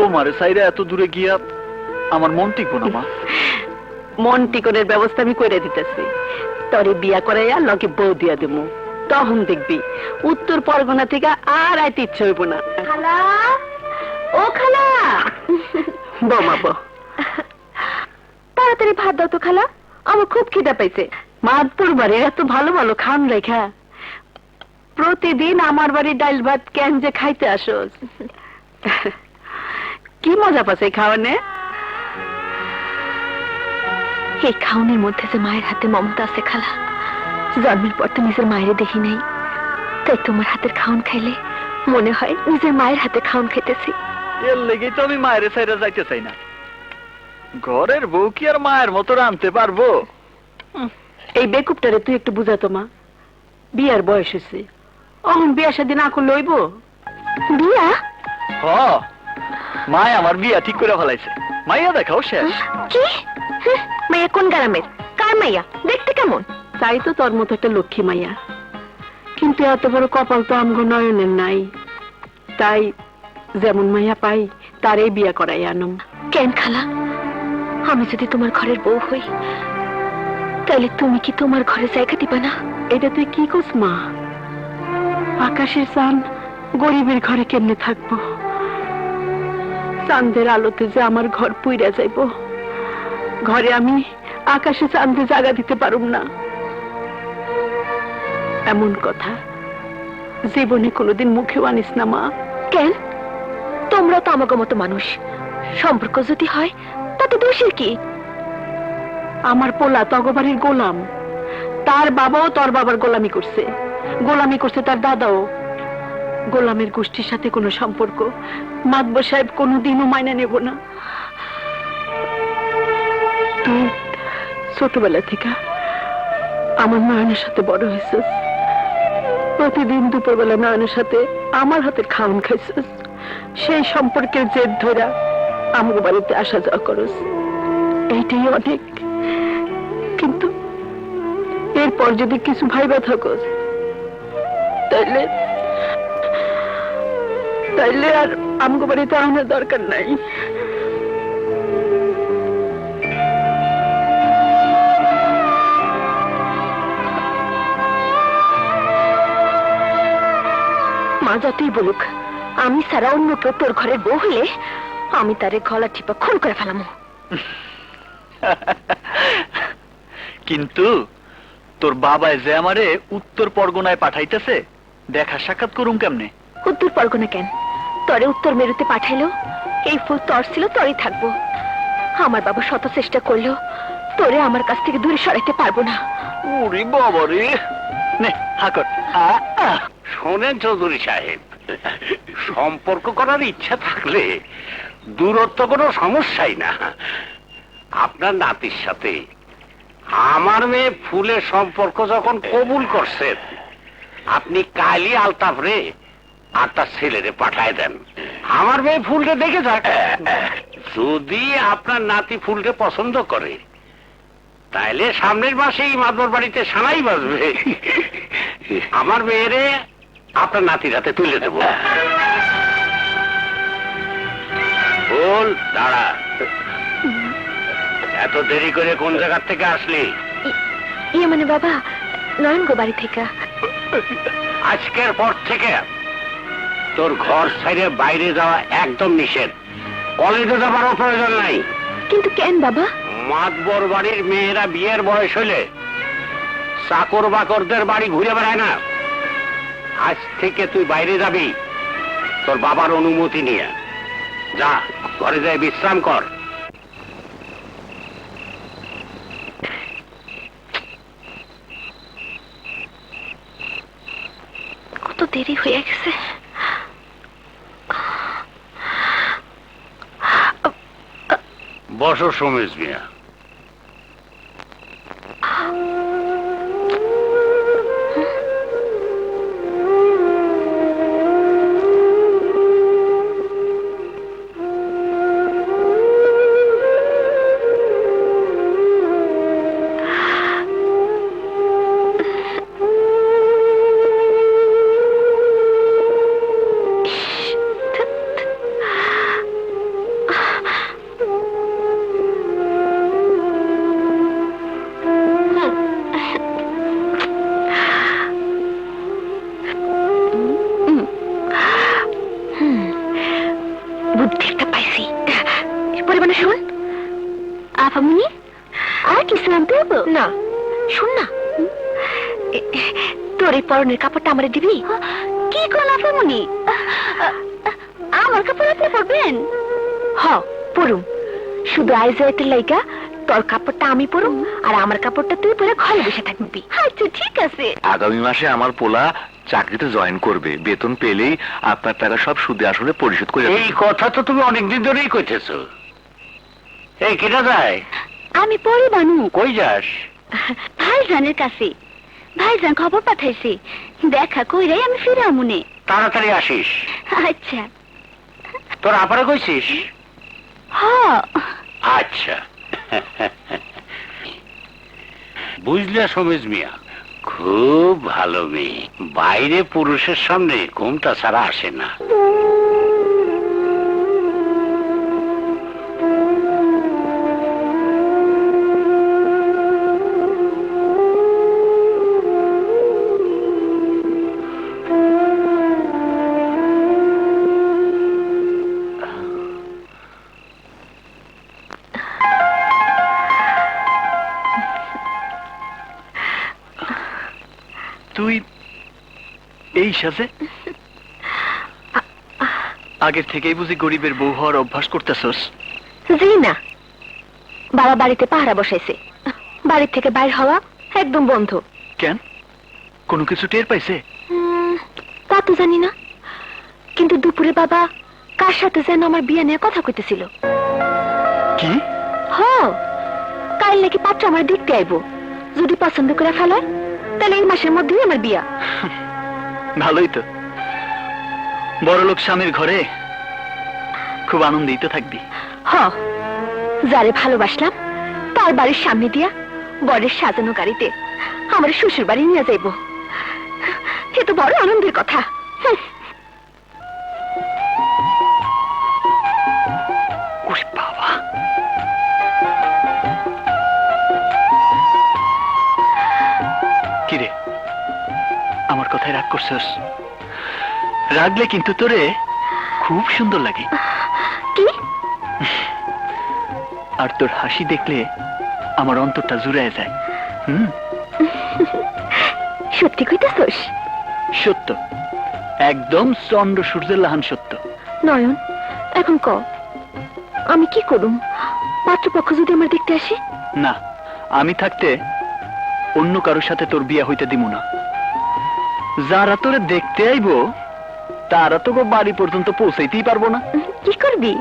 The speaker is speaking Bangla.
তোমার সাইরে এত দূরে গিয়া আমার মন টিকবো না মা। মন টিকনের ব্যবস্থা আমি করে দিতেছি। তরে বিয়া করাইয়া লগে বউ দিয়া দেবো। তখন দেখবি উত্তর পরগনা থেকে আর আইতে ইচ্ছে হইব না। খালা? ও খালা? বৌমা বউ। তাড়াতাড়ি ভাত দাও তো খালা। আমার খুব খিদা পাইছে। মাদপুর বাড়ির এত ভালো ভালো খান রেখা। প্রতিদিন আমার বাড়ির ডাইল ভাত কেন যে খাইতে আসোস? কি মজা পাচ্ছে এই খাওয়ানে? এই খাউনের মধ্যে যে মায়ের হাতে মমতা আছে খালা জন্মের পর তো নিজের মায়ের দেখি নাই। তাই তোমার হাতের খাওন খাইলে মনে হয় নিজের মায়ের হাতে খাওন খাইতেছি। এর লেগেই তো আমি মায়ের সাইরে যাইতে চাই না। ঘরের বউ কি আর মায়ের মতো রানতে পারব? এই বেকুবটারে তুই একটু বুঝাতো মা। বিয়ার বয়স হয়েছে। অহন বিয়া সাদি না করলে হইব? বিয়া? হ। মায় আমার বিয়া ঠিক করে ফেলাইছে। মাইয়া দেখাও শেষ। কি? হ্যাঁ, মাইয়া কোন গ্রামের? কার মাইয়া দেখতে কেমন? তাই তো তোর মতো একটা লক্ষ্মী মাইয়া কিন্তু এত বড় কপাল তো আমগো নয়নের নাই। তাই যেমন মাইয়া পাই তারই বিয়া করাই আনম। কেন খালা? আমি যদি তোমার ঘরের বউ হই তাহলে তুমি কি তোমার ঘরে জায়গা দিবা না? এটা তুই কি করস মা? আকাশের চান গরিবের ঘরে কেমনে থাকব? চাঁদের আলোতে যে আমার ঘর পুইরা যাইব। ঘরে আমি আকাশে চাঁদে জায়গা দিতে পারুম না। এমন কথা জীবনে কোনোদিন মুখেও আনিস না মা। কেন? তোমরা তো আমাকে মতো মানুষ। সম্পর্ক যদি হয় তাতে দোষের কি? আমার পোলা তগবাড়ির গোলাম। তার বাবাও তোর বাবার গোলামি করছে। গোলামি করছে তার দাদাও। গোলামের গোষ্ঠীর সাথে কোনো সম্পর্ক, মাতব সাহেব কোনোদিনও মাইনা নেব না। তুই ছোটবেলা থেকে আমার নয়নের সাথে বড় হয়েছিস প্রতিদিন দুপুরবেলা নয়নের সাথে আমার হাতের খাওয়ান খাইছিস সেই সম্পর্কের জেদ ধরা আমার বাড়িতে আসা যাওয়া করস এইটাই অনেক। কিন্তু এরপর যদি কিছু ভাইবা থাকোস তাইলে তাইলে আর আমগো বাড়িতে আনার দরকার নাই। যতই বলুক, আমি সারা অন্য কেউ তোর ঘরের বউ হলে আমি তারে গলা টিপা খুন করে ফেলামো। কিন্তু তোর বাবায় যে আমারে উত্তর পরগনায় পাঠাইতেছে, দেখা সাক্ষাৎ করুম কেমনে? উত্তর পরগনা কেন? তরে উত্তর মেরুতে পাঠাইলো এই ফুল তর ছিল তরই থাকব। আমার বাবা শত চেষ্টা করল তোরে আমার কাছ থেকে দূরে সরাইতে পারব না। উরি বাবা রে। নে আ। শোনেন চৌধুরী সাহেব সম্পর্ক করার ইচ্ছা থাকলে দূরত্ব কোনো সমস্যাই না। আপনার নাতির সাথে আমার মেয়ে ফুলের সম্পর্ক যখন কবুল করছেন আপনি কালি আলতাফ রে আর তার ছেলেরে পাঠায় দেন। আমার মেয়ে ফুলকে দেখে যাক। যদি আপনার নাতি ফুলকে পছন্দ করে তাইলে সামনের মাসেই মাদর বাড়িতে সানাই বাজবে আমার মেয়েরে আপনার নাতির হাতে তুলে দেব। বল দাঁড়া। এত দেরি করে কোন জায়গা থেকে আসলি? ইয়ে মানে বাবা নয়ন গো বাড়ি থেকে। আজকের পর থেকে তোর ঘর সাইডে বাইরে যাওয়া একদম নিষেধ। কলেজে যাবারও প্রয়োজন নাই। কিন্তু কেন বাবা? মাতবর বাড়ির মেয়েরা বিয়ের বয়স হলে চাকর বাকরদের বাড়ি ঘুরে বেড়ায় না। আজ থেকে তুই বাইরে যাবি তোর বাবার অনুমতি নিয়ে। যা ঘরে যাই বিশ্রাম কর। কত দেরি হয়ে গেছে। বসো সমেশ মিয়া। আমার কাপড় আপনি পরবেন? হ পরুম। শুধু আইজাইতের লাইগা তোর কাপড়টা আমি পরুম আর আমার কাপড়টা তুই পরে ঘরে বসে থাকবি। আচ্ছা, ঠিক আছে। আগামী মাসে আমার পোলা চাকরিতে জয়েন করবে। বেতন পেলেই আপনার টাকা সব সুদে আসলে পরিশোধ করে এই কথা তো তুমি অনেকদিন ধরেই কইতেছো। এই কেটা যায় আমি পরে বানু। কই যাস? ভাইজানের কাছে। ভাইজান খবর পাঠাইছে। দেখা কইরাই আমি ফিরে আমুনে তাড়াতাড়ি আসিস। আচ্ছা। তোর আপারে কইছিস? হ আচ্ছা। বুঝলে সমেজ মিয়া খুব ভালো মেয়ে। বাইরে পুরুষের সামনে ঘুমটা ছাড়া আসে না। এই সাজে? আগের থেকেই বুঝি গরিবের বউ হওয়ার অভ্যাস করতেছস। জি না। বাবা বাড়িতে পাহারা বসাইছে। বাড়ির থেকে বাইর হওয়া একদম বন্ধ। কেন? কোনো কিছু টের পাইছে? তা তো জানি না। কিন্তু দুপুরে বাবা কার সাথে যেন আমার বিয়ে নিয়ে কথা কইতেছিল? কি? হ কাল নাকি পাত্র আমার দেখতে আইবো। যদি পছন্দ করে ফেলায় তাহলে এই মাসের মধ্যেই আমার বিয়া। ভালোই তো। বড়লোক স্বামীর ঘরে খুব আনন্দেই তো থাকবি। হ যারে ভালোবাসলাম, তার বাড়ির সামনে দিয়া বরের সাজানো গাড়িতে আমার শ্বশুর বাড়ি নিয়ে যাইব। এ তো বড় আনন্দের কথা। রাগলে কিন্তু তোরে খুব সুন্দর লাগে। কি? আর তোর হাসি দেখলে আমার অন্তরটা জুড়ায় যায়। হুম? সত্যি কইতেছস? সত্য। একদম চন্দ্র সূর্যের লাহান সত্য। নয়ন এখন ক? আমি কি করুম? পাত্রপক্ষ যদি আমার দেখতে আসে? না আমি থাকতে অন্য কারোর সাথে তোর বিয়া হইতে দিব না। যারা তোরে দেখতে আইবো তারা তো বাড়ি পর্যন্ত পৌঁছাইতেই পারব না। কি করবি?